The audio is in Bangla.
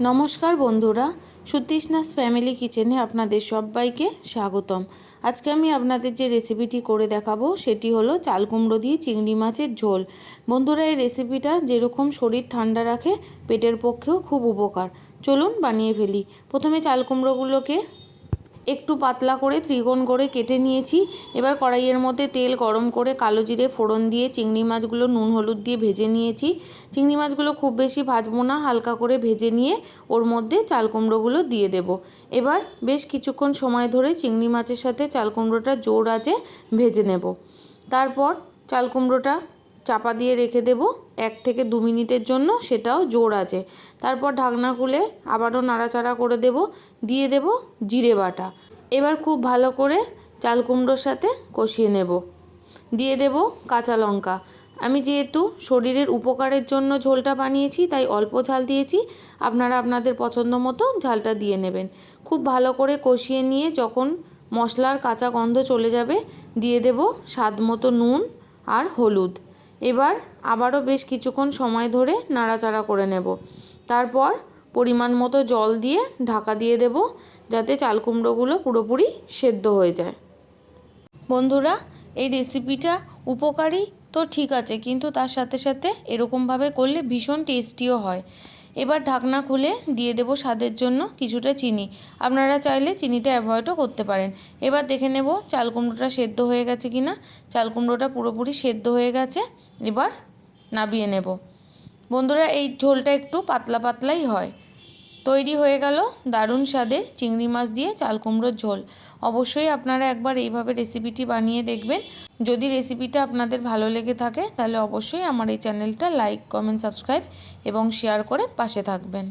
নমস্কার বন্ধুরা সতীশনাথ ফ্যামিলি কিচেনে আপনাদের সবাইকে স্বাগতম। আজকে আমি আপনাদের যে রেসিপিটি করে দেখাবো, সেটি হলো চাল কুমড়ো দিয়ে চিংড়ি মাছের ঝোল। বন্ধুরা, এই রেসিপিটা যেরকম শরীর ঠান্ডা রাখে, পেটের পক্ষেও খুব উপকার। চলুন বানিয়ে ফেলি। প্রথমে চাল কুমড়োগুলোকে একটু পাতলা করে ত্রিকোণ করে কেটে নিয়েছি। এবার কড়াইয়ের মধ্যে তেল গরম করে কালো জিরে ফোড়ন দিয়ে চিংড়ি মাছগুলো নুন হলুদ দিয়ে ভেজে নিয়েছি। চিংড়ি মাছগুলো খুব বেশি ভাজবো না, হালকা করে ভেজে নিয়ে ওর মধ্যে চাল কুমড়োগুলো দিয়ে দেব। এবার বেশ কিছুক্ষণ সময় ধরে চিংড়ি মাছের সাথে চাল কুমড়োটা জোর আছে ভেজে নেব। তারপর চাল কুমড়োটা চাপা দিয়ে রেখে দেব এক থেকে দু মিনিটের জন্য, সেটাও জোর আছে। তারপর ঢাকনা খুলে আবারও নাড়াচাড়া করে দেব, দিয়ে দেব জিরে বাটা। এবার খুব ভালো করে চাল কুমড়োর সাথে কষিয়ে নেব। দিয়ে দেব কাঁচা লঙ্কা। আমি যেহেতু শরীরের উপকারের জন্য ঝোলটা বানিয়েছি, তাই অল্প ঝাল দিয়েছি। আপনারা আপনাদের পছন্দ মতো ঝালটা দিয়ে নেবেন। খুব ভালো করে কষিয়ে নিয়ে যখন মশলার কাঁচা গন্ধ চলে যাবে, দিয়ে দেব স্বাদ মতো নুন আর হলুদ। এবার আবারও বেশ কিছুক্ষণ সময় ধরে নাড়াচাড়া করে নেব। তারপর পরিমাণ মতো জল দিয়ে ঢাকা দিয়ে দেব যাতে চাল কুমড়োগুলো পুরোপুরি সেদ্ধ হয়ে যায়। বন্ধুরা, এই রেসিপিটা উপকারী তো ঠিক আছে, কিন্তু তার সাথে সাথে এরকমভাবে করলে ভীষণ টেস্টিও হয়। এবার ঢাকনা খুলে দিয়ে দেবো স্বাদের জন্য কিছুটা চিনি। আপনারা চাইলে চিনিটা অ্যাভয়েডও করতে পারেন। এবার দেখে নেব চাল কুমড়োটা সেদ্ধ হয়ে গেছে কি না চাল কুমড়োটা পুরোপুরি সেদ্ধ হয়ে গেছে। এবার নাবিয়ে নেব। বন্ধুরা, এই ঝোলটা একটু পাতলা পাতলাই হয়। তৈরি হয়ে গেল দারুণ স্বাদের চিংড়ি মাছ দিয়ে চাল কুমড়োর ঝোল। অবশ্যই আপনারা একবার এইভাবে রেসিপিটি বানিয়ে দেখবেন। যদি রেসিপিটা আপনাদের ভালো লেগে থাকে, তাহলে অবশ্যই আমার এই চ্যানেলটা লাইক, কমেন্ট, সাবস্ক্রাইব এবং শেয়ার করে পাশে থাকবেন।